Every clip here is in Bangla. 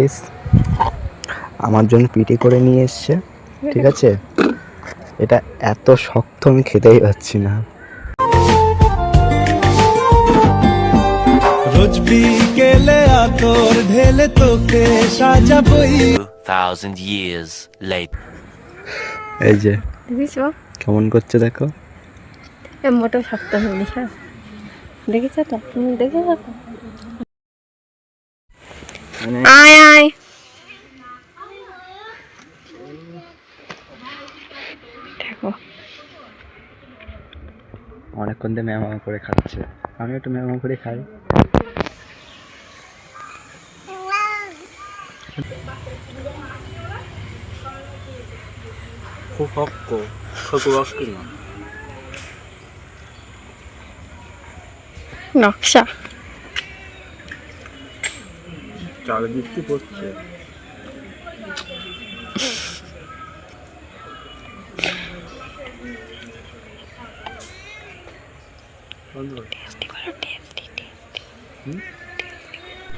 গাইস আমার জন্য পিটি করে নিয়ে এসছে ঠিক আছে? এটা এত শক্ত আমি খেতেই পাচ্ছি না। রোজ বিকেলে আতর ঢেলে তোকে সাজাবই। Thousand years later. এই যে দেখিছো? কেমন করছে দেখো? এ মোটো শক্ত হয়নি হ্যাঁ। দেখেছ তো? তুমি মানে দেখো। অনেকক্ষণ দিয়ে করে খাচ্ছে। আমি একটু করে খাই। খুব নকশা। চাল বৃষ্টি পড়ছে।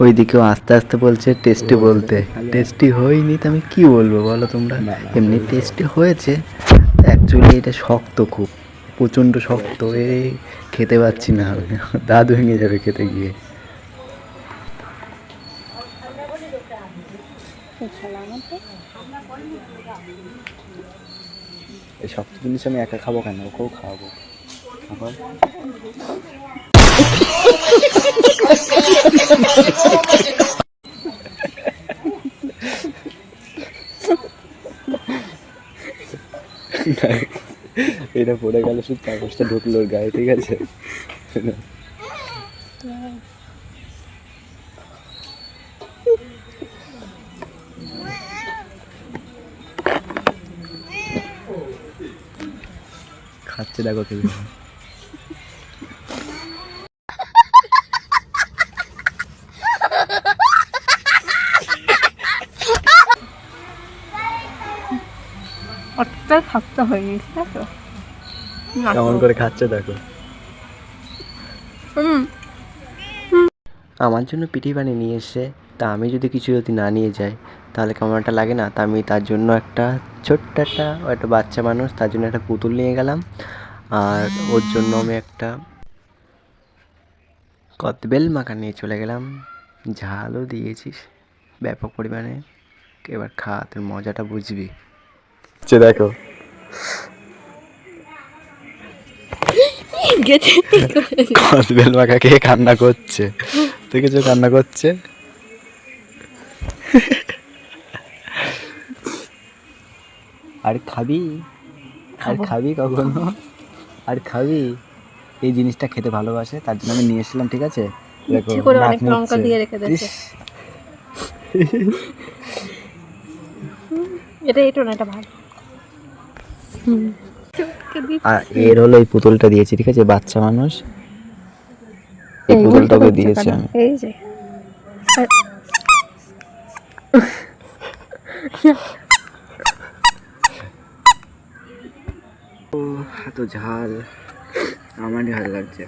ওইদিকেও আস্তে আস্তে বলছে টেস্টি বলতে। টেস্টি হয়নি তো আমি কি বলব বলো তোমরা? এমনি টেস্টি হয়েছে। অ্যাকচুয়ালি এটা শক্ত খুব প্রচণ্ড শক্ত। এই খেতে পাচ্ছি না দাঁত ভেঙে যাবে খেতে গিয়ে। এই শক্ত জিনিস আমি একা খাব কেন? ওকেও খাওয়াবো। আবার এটা পড়ে গেল শুধু কাগজটা ঢুকলো ওর গায়ে ঠিক আছে? খাচ্ছে দেখো তুমি শক্ত হয়নি ঠিক আছে? কেমন করে খাচ্ছে দেখো। আমার জন্য পিঠি বানিয়ে নিয়ে এসছে তা আমি যদি কিছু যদি না নিয়ে যাই তাহলে কেমন একটা লাগে না? তা আমি তার জন্য একটা ছোট্ট একটা একটা বাচ্চা মানুষ তার জন্য একটা পুতুল নিয়ে গেলাম। আর ওর জন্য আমি একটা কতবেল মাখা নিয়ে চলে গেলাম। ঝালও দিয়েছিস। ব্যাপক পরিমাণে। এবার খা তোর মজাটা বুঝবি। সে দেখো। মাখা খেয়ে কান্না করছে। দেখেছ কান্না করছে? আর খাবি? আর খাবি। কখনো? আর খাবি? এই জিনিসটা খেতে ভালোবাসে তার জন্য আমি নিয়ে এসেছিলাম ঠিক আছে? এটা এটা না এটা ভালো। আর এর হলো এই পুতুলটা দিয়েছি ঠিক আছে? বাচ্চা মানুষ। এই এই পুতুলটা ওকে উল্টো দিয়েছি আমি। এই যে। ও এত ঝাল। আমার ঝাল লাগছে।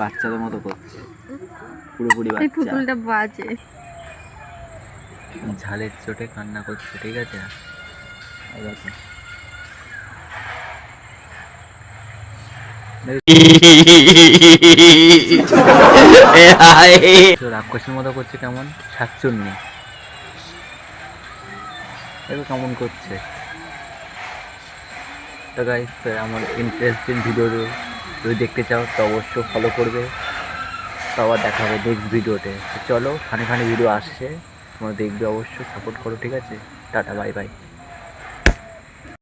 বাচ্চাদের মতো করছে। পুরোপুরি বাচ্চা। পুতুলটা বাজে। ঝালের চোটে কান্না করছে, ঠিক আছে। রাক্ষসের মতো করছে কেমন? কেমন করছে। তো গাইস আমার ইন্টারেস্টিং ভিডিও যদি দেখতে চাও, তো অবশ্যই ফলো করবে। তো আবার দেখা নেক্সট ভিডিওতে চলো ফানি ফানি ভিডিও আসছে। তোমরা দেখবে অবশ্যই সাপোর্ট করো ঠিক আছে? Tata bye bye